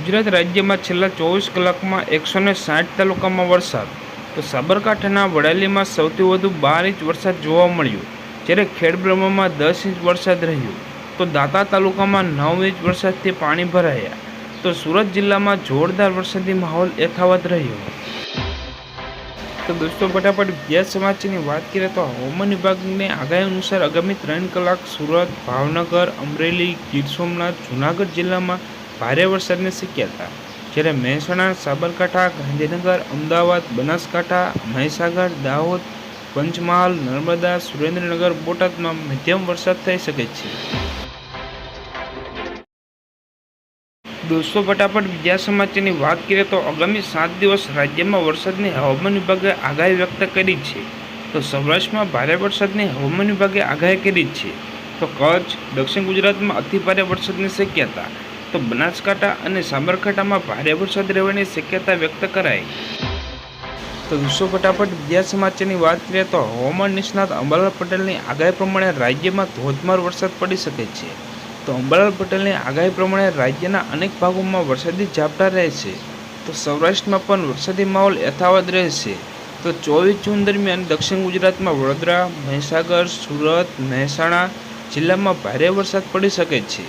ગુજરાત રાજ્યમાં છેલ્લા ચોવીસ કલાકમાં એકસો ને સાઠ તાલુકામાં વરસાદ. તો સાબરકાંઠાના વડાલીમાં સૌથી વધુ બાર ઇંચ વરસાદ જોવા મળ્યો, જ્યારે ખેડબ્રહ્મામાં દસ ઇંચ વરસાદ રહ્યો. તો દાતા તાલુકામાં નવ ઇંચ વરસાદથી પાણી ભરાયા. તો સુરત જિલ્લામાં જોરદાર વરસાદી માહોલ યથાવત રહ્યો. તો દોસ્તો, ફટાફટ બીજા સમાચારની વાત કરીએ તો હવામાન વિભાગની આગાહી અનુસાર આગામી ત્રણ કલાક સુરત, ભાવનગર, અમરેલી, ગીર સોમનાથ, જૂનાગઢ જિલ્લામાં ભારે વરસાદની શક્યતા જ્યારે મહેસાણા, સાબરકાંઠા, ગાંધીનગર, અમદાવાદ, બનાસકાંઠા, મહીસાગર, દાહોદ, પંચમહાલ, નર્મદા, સુરેન્દ્રનગર, બોટાદમાં મધ્યમ વરસાદ થઈ શકે છે. દોસ્તો, ફટાફટ બીજા સમાચારની વાત કરીએ તો આગામી સાત દિવસ રાજ્યમાં વરસાદની હવામાન વિભાગે આગાહી વ્યક્ત કરી છે. તો સૌરાષ્ટ્રમાં ભારે વરસાદની હવામાન વિભાગે આગાહી કરી છે. તો કચ્છ, દક્ષિણ ગુજરાતમાં અતિભારે વરસાદની શક્યતા. તો બનાસકાંઠા અને સાબરકાંઠામાં ભારે વરસાદ રહેવાની શક્યતા વ્યક્ત કરાઈ. તો વિશ્વ ફટાફટ બીજા સમાચારની વાત કરીએ તો હવામાન નિષ્ણાત અંબાલાલ પટેલની આગાહી પ્રમાણે રાજ્યમાં ધોધમાર વરસાદ પડી શકે છે. તો અંબાલાલ પટેલની આગાહી પ્રમાણે રાજ્યના અનેક ભાગોમાં વરસાદી ઝાપટા રહેશે તો સૌરાષ્ટ્રમાં પણ વરસાદી માહોલ યથાવત રહેશે. તો ચોવીસ જૂન દરમિયાન દક્ષિણ ગુજરાતમાં વડોદરા, મહીસાગર, સુરત, મહેસાણા જિલ્લામાં ભારે વરસાદ પડી શકે છે.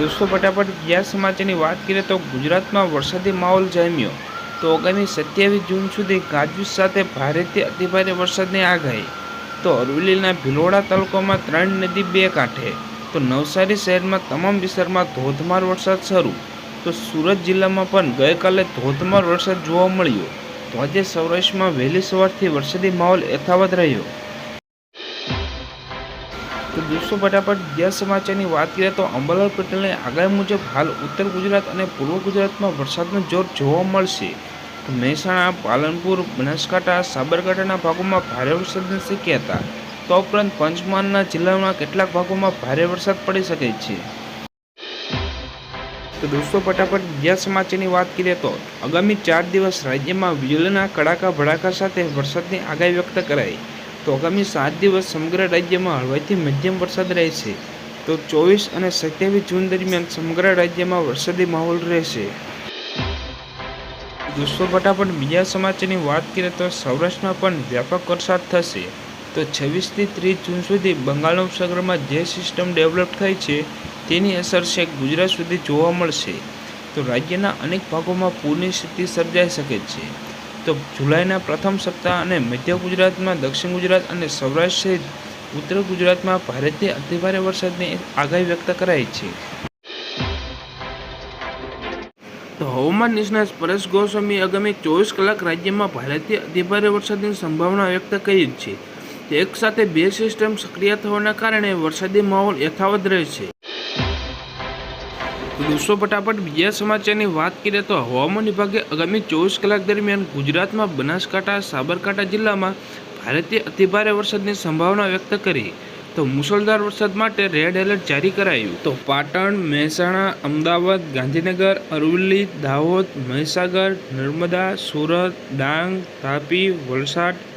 દોસ્તો, ફટાફટ ગયા સમાચારની વાત કરીએ તો ગુજરાતમાં વરસાદી માહોલ જામ્યો. તો આગામી સત્યાવીસ જૂન સુધી ગાજવીજ સાથે ભારેથી અતિભારે વરસાદની આગાહી. તો અરવલ્લીના ભિલોડા તાલુકામાં ત્રણ, નદી બે કાંઠે. તો નવસારી શહેરમાં તમામ વિસ્તારમાં ધોધમાર વરસાદ શરૂ. તો સુરત જિલ્લામાં પણ ગઈકાલે ધોધમાર વરસાદ જોવા મળ્યો. તો આજે સૌરાષ્ટ્રમાં વહેલી સવારથી વરસાદી માહોલ યથાવત રહ્યો. દોસ્તો, ફટાફટ ગેસ સમાચારની વાત કરીએ તો અંબાલાલ પટેલની આગાહી મુજબ હાલ ઉત્તર ગુજરાત અને પૂર્વ ગુજરાતમાં વરસાદનું જોર જોવા મળશે. મહેસાણા, પાલનપુર, બનાસકાંઠા, સાબરકાંઠાના ભાગોમાં ભારે વરસાદની શક્યતા તો ઉપરાંત પંચમહાલના જિલ્લાના કેટલાક ભાગોમાં ભારે વરસાદ પડી શકે છે. તો દોસ્તો, ફટાફટ બીજા સમાચારની વાત કરીએ તો આગામી ચાર દિવસ રાજ્યમાં વીજળીના કડાકા ભડાકા સાથે વરસાદની આગાહી વ્યક્ત કરાઈ. તો આગામી સાત દિવસ સમગ્ર રાજ્યમાં હળવાથી મધ્યમ વરસાદ રહેશે. તો ચોવીસ અને સત્યાવીસ જૂન દરમિયાન સમગ્ર રાજ્યમાં વરસાદી માહોલ રહેશે. દોસ્તો, ફટાફટ બીજા સમાચારની વાત કરીએ તો સૌરાષ્ટ્રમાં પણ વ્યાપક વરસાદ થશે. તો છવ્વીસથી ત્રીસ જૂન સુધી બંગાળના ઉપસાગરમાં જે સિસ્ટમ ડેવલપ થઈ છે, તેની અસર છે ગુજરાત સુધી જોવા મળશે. તો રાજ્યના અનેક ભાગોમાં પૂરની સ્થિતિ સર્જાઈ શકે છે. તો જુલાઈના પ્રથમ સપ્તાહ અને મધ્ય ગુજરાતમાં, દક્ષિણ ગુજરાત અને સૌરાષ્ટ્ર સહિત ઉત્તર ગુજરાતમાં ભારેથી અતિભારે વરસાદની આગાહી વ્યક્ત કરાઈ છે. તો હવામાન નિષ્ણાત પરેશ ગોસ્વામી આગામી ચોવીસ કલાક રાજ્યમાં ભારેથી અતિભારે વરસાદની સંભાવના વ્યક્ત કરી છે. એક સાથે બે સિસ્ટમ સક્રિય થવાના કારણે વરસાદી માહોલ યથાવત રહેશે. દોસ્તો ફટાફટ બીજા સમાચારની વાત કરીએ તો હવામાન વિભાગે આગામી ચોવીસ કલાક દરમિયાન ગુજરાતમાં બનાસકાંઠા, સાબરકાંઠા જિલ્લામાં ભારેથી અતિભારે વરસાદની સંભાવના વ્યક્ત કરી. તો મુસળધાર વરસાદ માટે રેડ એલર્ટ જારી કરાયું. તો પાટણ, મહેસાણા, અમદાવાદ, ગાંધીનગર, અરવલ્લી, દાહોદ, મહીસાગર, નર્મદા, સુરત, ડાંગ, તાપી, વલસાડ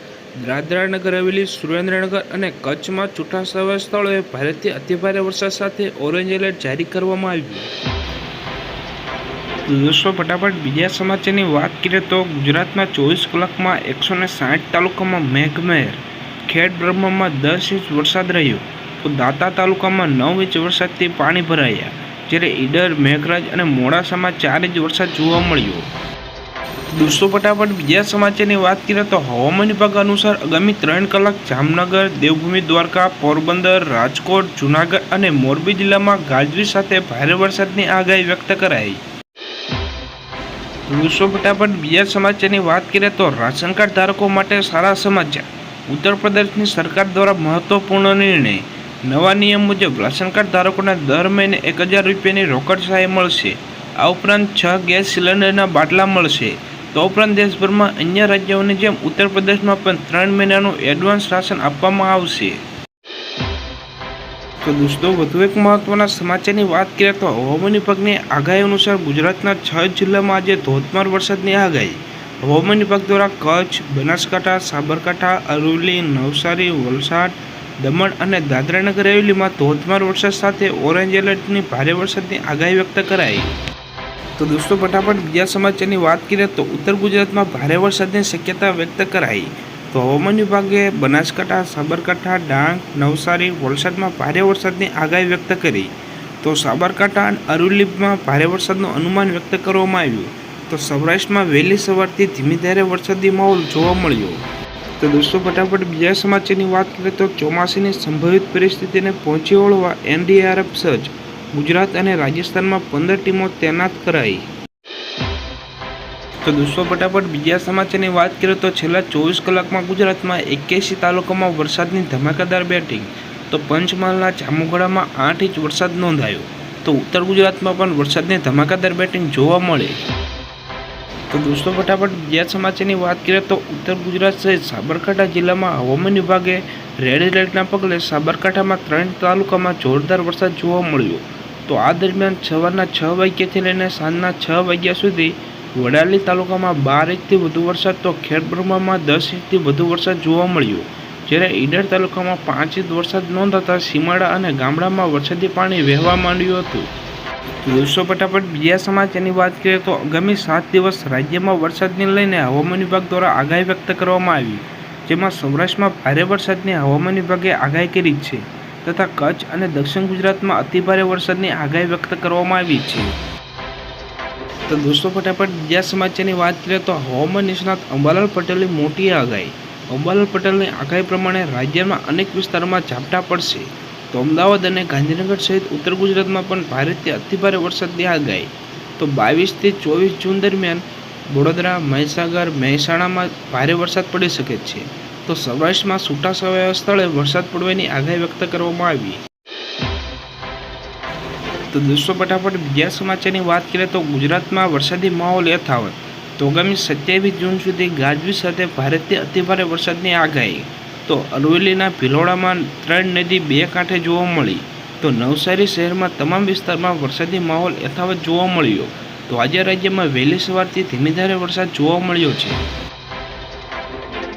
દાદરા નગર હવેલી, સુરેન્દ્રનગર અને કચ્છમાં છૂટાછવાયા સ્થળોએ ભારેથી અતિભારે વરસાદ સાથે ઓરેન્જ એલર્ટ જારી કરવામાં આવ્યું. દોસ્તો ફટાફટ બીજા સમાચારની વાત કરીએ તો ગુજરાતમાં ચોવીસ કલાકમાં એકસો ને સાઠ તાલુકામાં મેઘમહેર, ખેડ બ્રહ્મામાં દસ ઇંચ વરસાદ રહ્યો. તો દાતા તાલુકામાં નવ ઇંચ વરસાદથી પાણી ભરાયા. જ્યારે ઈડર, મેઘરાજ અને મોડાસામાં ચાર ઇંચ વરસાદ જોવા મળ્યો. દોસ્તો, ફટાફટ બીજા સમાચારની વાત કરીએ તો હવામાન વિભાગ અનુસાર આગામી ત્રણ કલાક જામનગર, દેવભૂમિ, દ્વારકા, પોરબંદર, રાજકોટ, જૂનાગઢ અને મોરબી જિલ્લામાં ગાજવીજ સાથે ભારે વરસાદની આગાહી વ્યક્ત કરાઈ. દોસ્તો ફટાફટ બીજા સમાચારની વાત કરીએ તો રાશન કાર્ડ ધારકો માટે સારા સમાચાર ઉત્તર પ્રદેશની સરકાર દ્વારા મહત્વપૂર્ણ નિર્ણય. નવા નિયમ મુજબ રાશન કાર્ડ ધારકોને દર મહિને એક હજાર રૂપિયાની રોકડ સહાય મળશે. આ ઉપરાંત છ ગેસ સિલિન્ડરના બાટલા મળશે. તો ઉપરાંત દેશભરમાં અન્ય રાજ્યોની જેમ ઉત્તર પ્રદેશમાં પણ ત્રણ મહિનાનું એડવાન્સ રાશન આપવામાં આવશે. તો દોસ્તો વધુ એક મહત્વના સમાચારની વાત કરીએ તો હવામાન વિભાગની આગાહી અનુસાર ગુજરાતના છ જિલ્લામાં આજે ધોધમાર વરસાદની આગાહી. હવામાન વિભાગ દ્વારા કચ્છ, બનાસકાંઠા, સાબરકાંઠા, અરવલ્લી, નવસારી, વલસાડ, દમણ અને દાદરાનગર હવેલીમાં ધોધમાર વરસાદ સાથે ઓરેન્જ એલર્ટની ભારે વરસાદની આગાહી વ્યક્ત કરાઈ. તો દોસ્તો, ફટાફટ બીજા સમાચારની વાત કરીએ તો ઉત્તર ગુજરાતમાં ભારે વરસાદની શક્યતા વ્યક્ત કરાઈ. તો હવામાન વિભાગે બનાસકાંઠા, સાબરકાંઠા, ડાંગ, નવસારી, વલસાડમાં ભારે વરસાદની આગાહી વ્યક્ત કરી. તો સાબરકાંઠા અને અરુલીપમાં ભારે વરસાદનું અનુમાન વ્યક્ત કરવામાં આવ્યું. તો સૌરાષ્ટ્રમાં વહેલી સવારથી ધીમી ધારે વરસાદી માહોલ જોવા મળ્યો. તો દોસ્તો, ફટાફટ બીજા સમાચારની વાત કરીએ તો ચોમાસીની સંભવિત પરિસ્થિતિને પહોંચી વળવા એનડીઆરએફ સજ્જ ગુજરાત અને રાજસ્થાનમાં પંદર ટીમો તૈનાત કરાઈ. તો દોસ્તો, ફટાફટ બીજા સમાચારની વાત કરીએ તો છેલ્લા ચોવીસ કલાકમાં ગુજરાતમાં એક્યાસી તાલુકામાં વરસાદની ધમાકાદાર બેટિંગ તો પંચમહાલના જામુગડામાં આઠ ઇંચ વરસાદ નોંધાયો. તો ઉત્તર ગુજરાતમાં પણ વરસાદની ધમાકાદાર બેટિંગ જોવા મળે. તો દોસ્તો, ફટાફટ બીજા સમાચારની વાત કરીએ તો ઉત્તર ગુજરાત સહિત સાબરકાંઠા જિલ્લામાં હવામાન વિભાગે રેડ એલર્ટના પગલે સાબરકાંઠામાં ત્રણ તાલુકામાં જોરદાર વરસાદ જોવા મળ્યો. તો આ દરમિયાન સવારના છ વાગ્યાથી લઈને સાંજના છ વાગ્યા સુધી વડાલી તાલુકામાં બાર ઇંચથી વધુ વરસાદ તો ખેડબ્રહ્મામાં દસ ઇંચથી વધુ વરસાદ જોવા મળ્યો. જ્યારે ઈડર તાલુકામાં પાંચ ઇંચ વરસાદ નોંધાતા સીમાડા અને ગામડામાં વરસાદી પાણી વહેવા માંડ્યું હતું. દિવસો ફટાફટ બીજા સમાચારની વાત કરીએ તો આગામી સાત દિવસ રાજ્યમાં વરસાદને લઈને હવામાન વિભાગ દ્વારા આગાહી વ્યક્ત કરવામાં આવી. જેમાં સૌરાષ્ટ્રમાં ભારે વરસાદની હવામાન વિભાગે આગાહી કરી છે તથા કચ્છ અને દક્ષિણ ગુજરાતમાં અતિભારે વરસાદની આગાહી વ્યક્ત કરવામાં આવી છે. તો દોસ્તો, ફટાફટ બીજા સમાચારની વાત કરીએ તો હવામાન નિષ્ણાત અંબાલાલ પટેલની મોટી આગાહી. અંબાલાલ પટેલની આગાહી પ્રમાણે રાજ્યમાં અનેક વિસ્તારોમાં ઝાપટા પડશે. તો અમદાવાદ અને ગાંધીનગર સહિત ઉત્તર ગુજરાતમાં પણ ભારેથી અતિભારે વરસાદની આગાહી. તો બાવીસથી ચોવીસ જૂન દરમિયાન વડોદરા, મહીસાગર, મહેસાણામાં ભારે વરસાદ પડી શકે છે. તો સૌરાષ્ટ્રમાં છૂટાછવાયા સ્થળે વરસાદ પડવાની આગાહી વ્યક્ત કરવામાં આવી. તો દોસ્તો ફટાફટ બીજા સમાચારની વાત કરીએ તો ગુજરાતમાં વરસાદી માહોલ યથાવત. તો આગામી સત્યાવીસ જૂન સુધી ગાજવીજ સાથે ભારેથી અતિભારે વરસાદની આગાહી. તો અરવલ્લીના ભિલોડામાં ત્રણ નદી બે કાંઠે જોવા મળી. તો નવસારી શહેરમાં તમામ વિસ્તારમાં વરસાદી માહોલ યથાવત જોવા મળ્યો. તો આજે રાજ્યમાં વહેલી સવારથી ધીમી ધારે વરસાદ જોવા મળ્યો છે.